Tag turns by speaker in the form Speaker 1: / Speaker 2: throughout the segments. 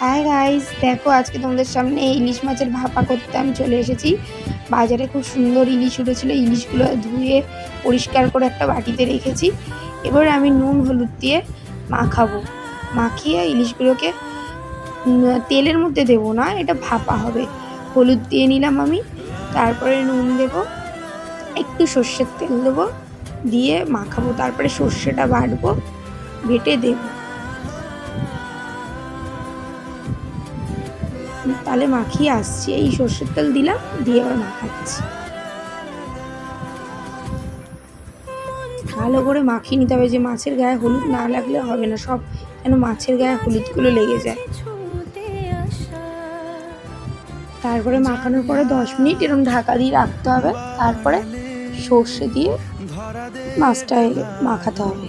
Speaker 1: Hi guys দেখো আজকে তোমাদের সামনে ইলিশ মাছের ভাপা করতে আমি চলে এসেছি। বাজারে খুব সুন্দর ইলিশ উঠেছিল, ইলিশগুলো ধুয়ে পরিষ্কার করে একটা বাটিতে রেখেছি। এবার আমি নুন, হলুদ দিয়ে মাখাবো। মাখিয়ে ইলিশগুলোকে তেলের মধ্যে দেবো না, এটা ভাপা হবে। হলুদ দিয়ে নিলাম আমি, তারপরে নুন দেবো, একটু সর্ষের তেল দেবো, দিয়ে মাখাবো। তারপরে সর্ষেটা বাটবো, বেটে দেবো। তাহলে মাখিয়ে আসছি। এই সর্ষের তেল দিলাম, দিয়ে আবার মাখাচ্ছি। ভালো করে মাখিয়ে নিতে হবে, যে মাছের গায়ে হলুদ না লাগলে হবে না, সব যেন মাছের গায়ে হলুদগুলো লেগে যায়। তারপরে মাখানোর পরে দশ মিনিট এরকম ঢাকা দিয়ে রাখতে হবে, তারপরে সর্ষে দিয়ে মাছটা মাখাতে হবে।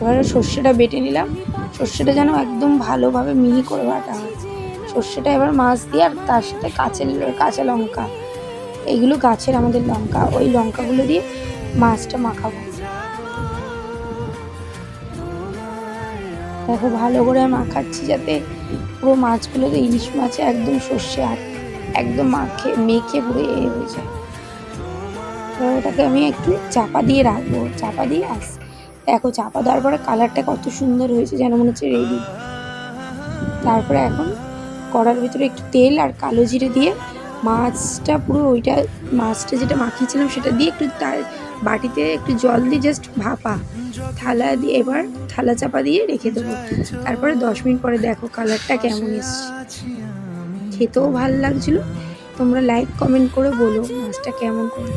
Speaker 1: এবারে সর্ষেটা বেটে নিলাম। সর্ষেটা যেন একদম ভালোভাবে মিহি করে বাটা হয়। সর্ষেটা এবার মাছ দিয়ে আর তার সাথে কাঁচের কাঁচা লঙ্কা। এইগুলো গাছের আমাদের লঙ্কা। ওই লঙ্কাগুলো দিয়ে মাছটা মাখাবো। দেখো, ভালো করে মাখাচ্ছি যাতে পুরো মাছগুলো তো ইলিশ মাছে একদম সর্ষে আর একদম মাখে, মেখে পুরো এ হয়ে যায়। এবার ওটাকে আমি একটু চাপা দিয়ে রাখব। চাপা দিয়ে আস দেখো চাপা দেওয়ার পরে কালারটা কত সুন্দর হয়েছে যেন মনে হচ্ছে রেডি। তারপরে এখন কড়ার ভিতরে একটু তেল আর কালো জিরে দিয়ে মাছটা পুরো ওইটা মাছটা যেটা মাখিয়েছিলাম সেটা দিয়ে একটু তার বাটিতে একটু জল দিয়ে জাস্ট ভাপা, থালা দিয়ে এবার থালা চাপা দিয়ে রেখে দেবো। তারপরে দশ মিনিট পরে দেখো কালারটা কেমন এসছে। খেতেও ভালো লাগছিল। তোমরা লাইক কমেন্ট করে বলো মাছটা কেমন করে